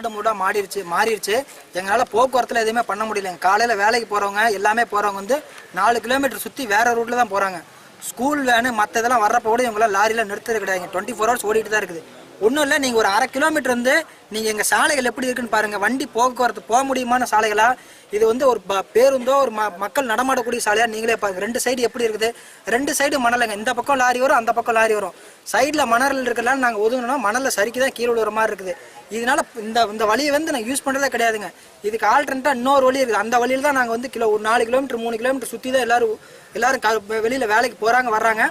மாடு மூடா மாறிடுச்சு மாறிடுச்சு எங்களால் போக்குவரத்தில் எதுவுமே பண்ண முடியல. காலையில் வேலைக்கு போகிறவங்க எல்லாமே போகிறவங்க வந்து நாலு கிலோமீட்டர் சுற்றி வேற ரூட்டில் தான் போகிறாங்க ஸ்கூல் வேனு மற்ற இதெல்லாம் வர்றப்ப கூட இவங்களாம் லாரியில் நிறுத்துறது கிடையாது. டுவெண்ட்டி ஃபோர் ஹவர்ஸ் ஓடிட்டு தான் இருக்குது. ஒன்றும் இல்லை நீங்கள் ஒரு அரை கிலோமீட்டர் வந்து நீங்கள் எங்கள் சாலைகள் எப்படி இருக்குன்னு பாருங்கள் வண்டி போக்குவரத்து போக முடியுமான சாலைகளாக இது வந்து ஒரு ப- பேருந்தோ ஒரு ம மக்கள் நடமாடக்கூடிய சாலையாக நீங்களே பாருங்கள் ரெண்டு சைடு எப்படி இருக்குது? ரெண்டு சைடு மணலுங்க. இந்த பக்கம் லாரி வரும் அந்த பக்கம் லாரி வரும். சைடில் மணல் இருக்கலாம் நாங்கள் ஒதுங்கினோம்னா மணலில் சறுக்கி தான் கீழே விழுற மாதிரி இருக்குது. இதனால இந்த இந்த வழியை வந்து நான் யூஸ் பண்ணுறதே கிடையாதுங்க. இதுக்கு ஆல்டர்னட்டாக இன்னொரு வழி இருக்குது. அந்த வழியில் தான் நாங்கள் வந்து கிலோ ஒரு நாலு கிலோமீட்டர் மூணு கிலோமீட்டர் சுற்றி தான் எல்லோரும் எல்லோரும் க வெளியில் வேலைக்கு போகிறாங்க வர்றாங்க.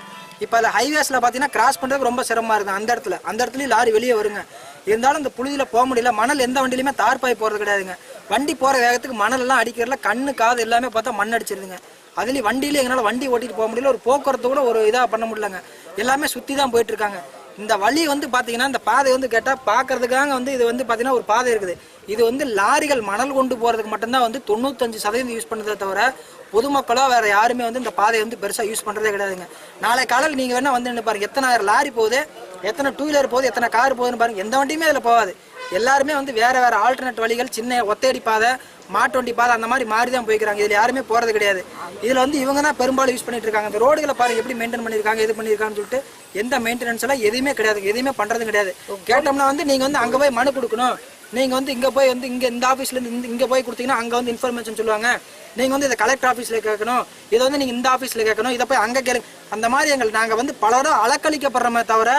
இப்போ அதில் ஹைவேஸில் பார்த்தீங்கன்னா கிராஸ் பண்ணுறதுக்கு ரொம்ப சிரமமாக இருக்குது. அந்த இடத்துல அந்த இடத்துலையும் லாரி வெளியே வருங்க. இருந்தாலும் இந்த புழுதியில் போக முடியல. மணல் எந்த வண்டியிலுமே தார்பாய் போகிறது கிடையாதுங்க. வண்டி போகிற வேகத்துக்கு மணல்லாம் அடிக்கிறதுல கண்ணு காது எல்லாமே பார்த்தா மண் அடிச்சிருதுங்க. அதுலேயும் வண்டியில எங்களால் வண்டி ஓட்டிகிட்டு போக முடியல. ஒரு போக்குவரத்து கூட ஒரு இதாக பண்ண முடியலங்க. எல்லாமே சுற்றி தான் போயிட்டுருக்காங்க இந்த வழி வந்து பார்த்தீங்கன்னா இந்த பாதை வந்து கேட்டால் பார்க்கறதுக்காக வந்து இது வந்து பார்த்தீங்கன்னா ஒரு பாதை இருக்குது. இது வந்து லாரிகள் மணல் கொண்டு போகிறதுக்கு மட்டும்தான் வந்து தொண்ணூத்தஞ்சு சதவீதம் யூஸ் பண்ணுறதே தவிர பொதுமக்களோ வேற யாருமே வந்து இந்த பாதையை வந்து பெருசாக யூஸ் பண்ணுறதே கிடையாதுங்க. நாளை காலையில் நீங்கள் வேணால் வந்து நின்று பாருங்க. எத்தனை ஆயிரம் லாரி போகுது எத்தனை டூ வீலர் போகுது எத்தனை கார் போகுதுன்னு பாருங்கள் எந்த வண்டியுமே அதில் போகாது. எல்லாருமே வந்து வேறு வேறு ஆல்டர்னேட் வழிகள் சின்ன ஒத்தையடி பாதை மாட்டு வண்டி பாதை அந்த மாதிரி மாறி தான் போய்க்கிறாங்க. இதில் யாருமே போகிறது கிடையாது. இதில் வந்து இவங்க தான் பெரும்பாலும் யூஸ் பண்ணிட்டு இருக்காங்க. இந்த ரோடுகளை பாருங்க எப்படி மெயின்டைன் பண்ணியிருக்காங்க இது பண்ணியிருக்காங்கன்னு சொல்லிட்டு எந்த மெயின்டெனன்ஸ் எல்லாம் எதுவுமே கிடையாது. எதுவுமே பண்ணுறது கிடையாது. கேட்டோம்னா வந்து நீங்கள் வந்து அங்கே போய் மனு கொடுக்கணும். நீங்கள் வந்து இங்கே போய் வந்து இங்கே இந்த ஆஃபீஸ்லேருந்து இந்த இங்கே போய் கொடுத்தீங்கன்னா அங்கே வந்து இன்ஃபர்மேஷன் சொல்லுவாங்க. நீங்கள் வந்து இதை கலெக்டர் ஆஃபீஸில் கேட்கணும். இதை வந்து நீங்கள் இந்த ஆஃபீஸில் கேட்கணும். இதை போய் அங்கே கேளுங்க. அந்த மாதிரி எங்கள் நாங்கள் வந்து பலரும் அலக்களிக்கப்படுறோமே தவிர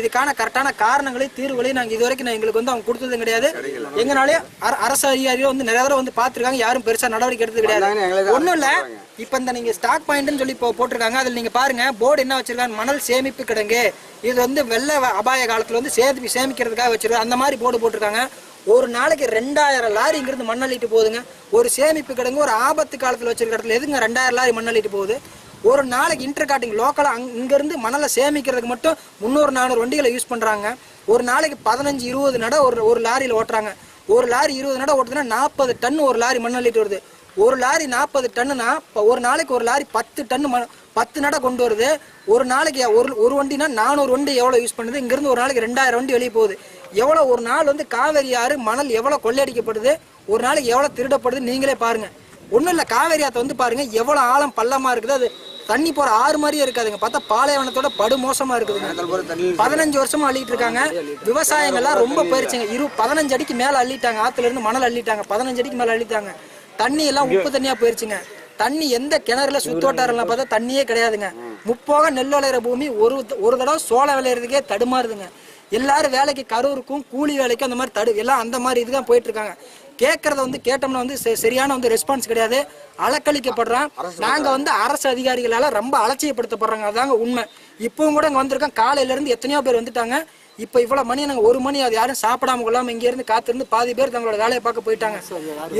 இதுக்கான கரெக்டான காரணங்களையும் தீர்வுகளையும் நாங்கள் இது வரைக்கும் நான் எங்களுக்கு வந்து அவங்க கொடுத்ததும் கிடையாது. எங்களாலே அர- அரசு அதிகாரியோ வந்து நிறைய தடவை வந்து பார்த்துருக்காங்க. யாரும் பெருசாக நடவடிக்கை எடுத்தது கிடையாது. ஒன்றும் இல்லை. இப்போ இந்த நீங்கள் ஸ்டாக் பாயிண்ட்னு சொல்லி இப்போ போட்டிருக்காங்க. அதில் நீங்கள் பாருங்க போர்டு என்ன வச்சிருக்காங்க? மணல் சேமிப்பு கிடங்கு. இது வந்து வெள்ள அபாய காலத்தில் வந்து சேமி சேமிக்கிறதுக்காக வச்சிருக்காங்க. அந்த மாதிரி போர்டு போட்டிருக்காங்க. ஒரு நாளைக்கு ரெண்டாயிரம் லாரி இங்கிருந்து மண் அள்ளிட்டு போகுதுங்க. ஒரு சேமிப்பு கிடங்கு ஒரு ஆபத்து காலத்தில் வச்சிருக்க இடத்துல எதுங்க ரெண்டாயிரம் லாரி மண் அள்ளிட்டு போகுது? ஒரு நாளைக்கு இன்டர் காட்டிங் லோக்கலாக அங் இங்கேருந்து மணலை சேமிக்கிறதுக்கு மட்டும் முந்நூறு நானூறு வண்டிகளை யூஸ் பண்ணுறாங்க ஒரு நாளைக்கு பதினஞ்சு இருபது நட ஒரு ஒரு லாரியில் ஓட்டுறாங்க. ஒரு லாரி இருபது நட ஓட்டுதுன்னா நாற்பது டன் ஒரு லாரி மண் அள்ளிட்டு வருது. ஒரு லாரி நாற்பது டன்னுனா இப்போ ஒரு நாளைக்கு ஒரு லாரி பத்து டன்னு மண் பத்து நட கொண்டு வருது. ஒரு நாளைக்கு ஒரு ஒரு வண்டினா நானூறு வண்டி எவ்வளோ யூஸ் பண்ணுது? இங்கேருந்து ஒரு நாளைக்கு ரெண்டாயிரம் வண்டி வெளியே போகுது. எவ்வளோ ஒரு நாள் வந்து காவேரி ஆறு மணல் எவ்வளோ கொள்ளையடிக்கப்படுது? ஒரு நாளைக்கு எவ்வளோ திருடப்படுது? நீங்களே பாருங்கள் ஒன்றும் இல்லை காவேரி ஆற்றை வந்து பாருங்க எவ்வளோ ஆழம் பள்ளமாக இருக்குது. அது தண்ணி போகிற ஆறு மாதிரியே இருக்காதுங்க. பார்த்தா பாலைவனத்தோட படு மோசமாக இருக்குதுங்க பதினஞ்சு வருஷமா அள்ளிட்டு இருக்காங்க. விவசாயங்கள்லாம் ரொம்ப போயிருச்சுங்க. இரு பதினஞ்சு அடிக்கு மேலே அள்ளிட்டாங்க. ஆற்றுல இருந்து மணல் அள்ளிட்டாங்க. பதினஞ்சு அடிக்கு மேலே அள்ளிட்டாங்க. தண்ணி எல்லாம் உப்பு தண்ணியா போயிருச்சுங்க. தண்ணி எந்த கிணறுல சுத்தோட்டாரெல்லாம் பார்த்தா தண்ணியே கிடையாதுங்க. முப்போக நெல் விளையிற பூமி ஒரு ஒரு தடவை சோளம் விளையிறதுக்கே தடுமாறுதுங்க. எல்லாரும் வேலைக்கு கரூருக்கும் கூலி வேலைக்கும் அந்த மாதிரி தடு எல்லாம் அந்த மாதிரி இதுதான் போயிட்டு இருக்காங்க. கேட்கறத வந்து கேட்டோம்னா வந்து சரியான வந்து ரெஸ்பான்ஸ் கிடையாது. அலக்களிக்கப்படுறோம் நாங்க வந்து அரசு அதிகாரிகளால ரொம்ப அலட்சியப்படுத்தப்படுறாங்க. அதாங்க உண்மை. இப்பவும் கூட இங்க வந்திருக்கோம். காலையில இருந்து எத்தனையோ பேர் வந்துட்டாங்க. இப்போ இவ்வளவு மணி நாங்க ஒரு மணி அது யாரும் சாப்பிடாம கொள்ளாம இங்க இருந்து காத்திருந்து பாதி பேர் தங்களோட வேலையை பார்க்க போயிட்டாங்க.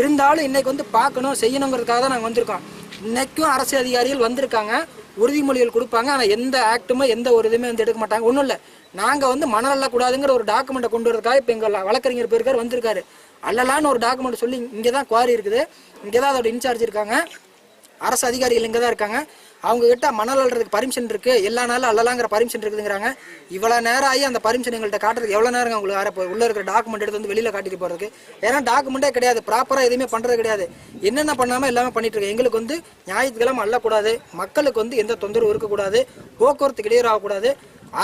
இருந்தாலும் இன்னைக்கு வந்து பார்க்கணும் செய்யணுங்கிறதுக்காக தான் நாங்க வந்திருக்கோம். இன்னைக்கும் அரசு அதிகாரிகள் வந்திருக்காங்க. உறுதிமொழிகள் கொடுப்பாங்க. ஆனா எந்த ஆக்டுமே எந்த ஒரு இதுவுமே வந்து எடுக்க மாட்டாங்க. ஒண்ணும் இல்ல. நாங்க வந்து மணல் அள்ளக்கூடாதுங்கிற ஒரு டாக்குமெண்ட்டை கொண்டு வரதுக்காக இப்போ எங்க வழக்கறிஞர் போயிருக்காரு வந்திருக்காரு. அல்லலான்னு ஒரு டாக்குமெண்ட் சொல்லி இங்கே தான் குவாரி இருக்குது. இங்கே தான் அதோட இன்சார்ஜ் இருக்காங்க. அரசு அதிகாரிகள் இங்கே தான் இருக்காங்க. அவங்கக்கிட்ட மணல் அள்ளுறதுக்கு பர்மிஷன் இருக்குது எல்லா நாளும் அல்லலாங்கிற பர்மிஷன் இருக்குதுங்கிறாங்க. இவ்வளோ நேரம் ஆகி அந்த பர்மிஷன் எங்கள்கிட்ட காட்டுறதுக்கு எவ்வளோ நேரம் உங்களுக்கு வேற உள்ளே இருக்கிற டாக்குமெண்ட் எடுத்து வந்து வெளியில் காட்டிட்டு போகிறதுக்கு ஏன்னா டாக்குமெண்ட்டே கிடையாது. ப்ராப்பராக எதுவுமே பண்ணுறது கிடையாது. என்னென்ன பண்ணாமல் எல்லாமே பண்ணிகிட்டு இருக்கு எங்களுக்கு வந்து ஞாயிற்றுக்கிழமை அள்ளக்கூடாது மக்களுக்கு வந்து எந்த தொந்தரவும் இருக்கக்கூடாது. போக்குவரத்துக்கு இடையூறு ஆகக்கூடாது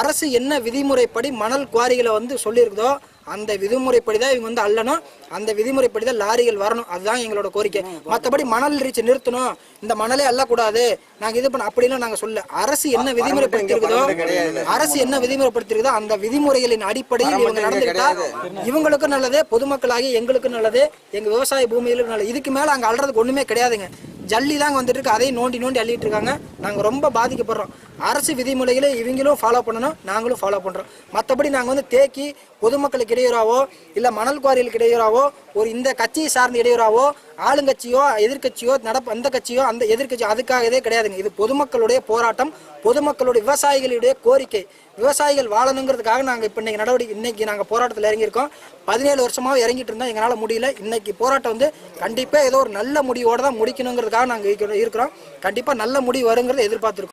அரசு என்ன விதிமுறைப்படி மணல் குவாரிகளை வந்து சொல்லியிருக்குதோ அந்த விதிமுறைப்படி தான் இவங்க வந்து அள்ளணும் அந்த விதிமுறைப்படி தான் லாரிகள் வரணும். அதுதான் எங்களோட கோரிக்கை. மற்றபடி மணல் ரீச் நிறுத்தணும். இந்த மணலே அள்ளக்கூடாது நாங்கள் இது பண்ண அப்படிலாம் நாங்கள் சொல்ல அரசு என்ன விதிமுறைப்படுத்திருக்குதோ அரசு என்ன விதிமுறைப்படுத்திருக்குதோ அந்த விதிமுறைகளின் அடிப்படையில் இவங்க நடந்துக்கிட்டா இவங்களுக்கும் நல்லது பொதுமக்களாகி எங்களுக்கும் நல்லது எங்க விவசாய பூமியிலும் நல்லது. இதுக்கு மேல அங்க அல்றதுக்கு ஒண்ணுமே கிடையாதுங்க. ஜல்லி தாங்க வந்துட்டு இருக்கு. அதையும் நோண்டி நோண்டி அள்ளிட்டு இருக்காங்க. நாங்க ரொம்ப பாதிக்கப்படுறோம். அரசு விதிமுறைகளை இவங்களும் ஃபாலோ பண்ணணும் நாங்களும் ஃபாலோ பண்ணுறோம் மற்றபடி நாங்கள் வந்து தேக்கி பொதுமக்களுக்கு இடையூறாவோ இல்லை மணல் குவாரிகளுக்கு இடையூறாவோ ஒரு இந்த கட்சியை சார்ந்த இடையூறாவோ ஆளுங்கட்சியோ எதிர்க்கட்சியோ நடப்பு அந்த கட்சியோ அந்த எதிர்கட்சியோ அதுக்காக இதே கிடையாதுங்க. இது பொதுமக்களுடைய போராட்டம் பொதுமக்களுடைய விவசாயிகளுடைய கோரிக்கை. விவசாயிகள் வாழணுங்கிறதுக்காக நாங்கள் இப்போ இன்றைக்கி நடவடிக்கை இன்றைக்கி நாங்கள் போராட்டத்தில் இறங்கியிருக்கோம். பதினேழு வருஷமாக இறங்கிட்டு இருந்தால் எங்களால் முடியல. இன்றைக்கி போராட்டம் வந்து கண்டிப்பாக ஏதோ ஒரு நல்ல முடிவோடு தான் முடிக்கணுங்கிறதுக்காக நாங்கள் இருக்கிறோம். கண்டிப்பாக நல்ல முடிவு வருங்கிறத எதிர்பார்த்துருக்கோம்.